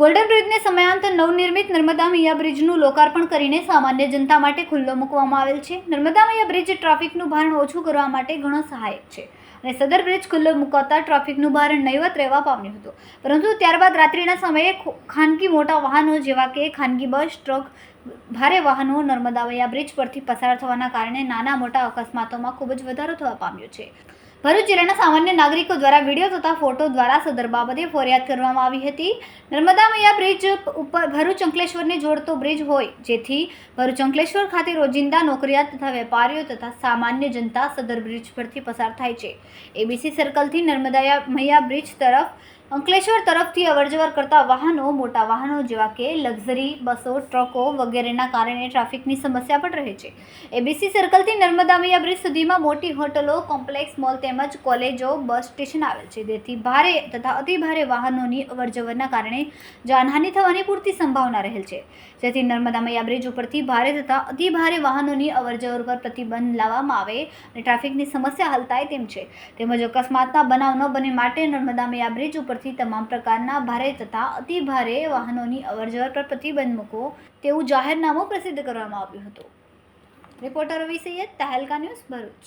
Golden બ્રિજને સમયાંતર નવનિર્મિત નર્મદા મૈયા બ્રિજનું લોકાર્પણ કરીને સામાન્ય જનતા માટે ખુલ્લો મૂકવામાં આવેલ છે. નર્મદા મૈયા બ્રિજ ટ્રાફિકનું ભારણ ઓછું કરવા માટે ઘણો સહાયક છે અને સદર બ્રિજ ખુલ્લો મુકાતા ટ્રાફિકનું ભારણ નહીવત રહેવા પામ્યું હતું. પરંતુ ત્યારબાદ રાત્રિના સમયે ખાનગી મોટા વાહનો જેવા કે ખાનગી બસ, ટ્રક, ભારે વાહનો નર્મદા મૈયા બ્રિજ પરથી પસાર થવાના કારણે નાના મોટા અકસ્માતોમાં ખૂબ જ વધારો થવા પામ્યો છે. ભરૂચ જિલ્લાના સામાન્ય નાગરિકો દ્વારા વીડિયો તથા ફોટો દ્વારા સદર બાબતે ફરિયાદ કરવામાં આવી હતી. નર્મદા મૈયા બ્રિજ ઉપર ભરૂચ અંકલેશ્વરને જોડતો બ્રિજ હોય, જેથી ભરૂચ અંકલેશ્વર ખાતે રોજિંદા નોકરિયાત તથા વેપારીઓ તથા સામાન્ય જનતા સદર બ્રિજ પરથી પસાર થાય છે. એબીસી સર્કલથી નર્મદા મૈયા બ્રિજ તરફ અંકલેશ્વર તરફથી અવરજવર કરતા વાહનો, મોટા વાહનો જેવા કે લક્ઝરી, બસો, ટ્રકો વગેરેના કારણે ટ્રાફિકની સમસ્યા પણ રહે છે. એબીસી સર્કલથી નર્મદા મૈયા બ્રિજ સુધીમાં મોટી હોટલો, કોમ્પ્લેક્સ મોલ તેમજ કોલેજો, બસ સ્ટેશન આવેલ છે. જેથી ભારે તથા અતિભારે વાહનોની અવરજવરના કારણે જાનહાનિ થવાની પૂરતી સંભાવના રહેલ છે. જેથી નર્મદા મૈયા બ્રિજ ઉપરથી ભારે તથા અતિભારે વાહનોની અવરજવર પર પ્રતિબંધ લાવવામાં આવે અને ટ્રાફિકની સમસ્યા હલ થાય તેમ છે. તેમજ અકસ્માતના બનાવ ન બને માટે નર્મદા મૈયા બ્રિજ ઉપરથી તમામ પ્રકારના ભારે તથા અતિ ભારે વાહનોની અવરજવર પર પ્રતિબંધ મૂકવો તેવું જાહેરનામું પ્રસિદ્ધ કરવામાં આવ્યું હતું. Reporter Ravi Syed, Tehelka news Bharuch.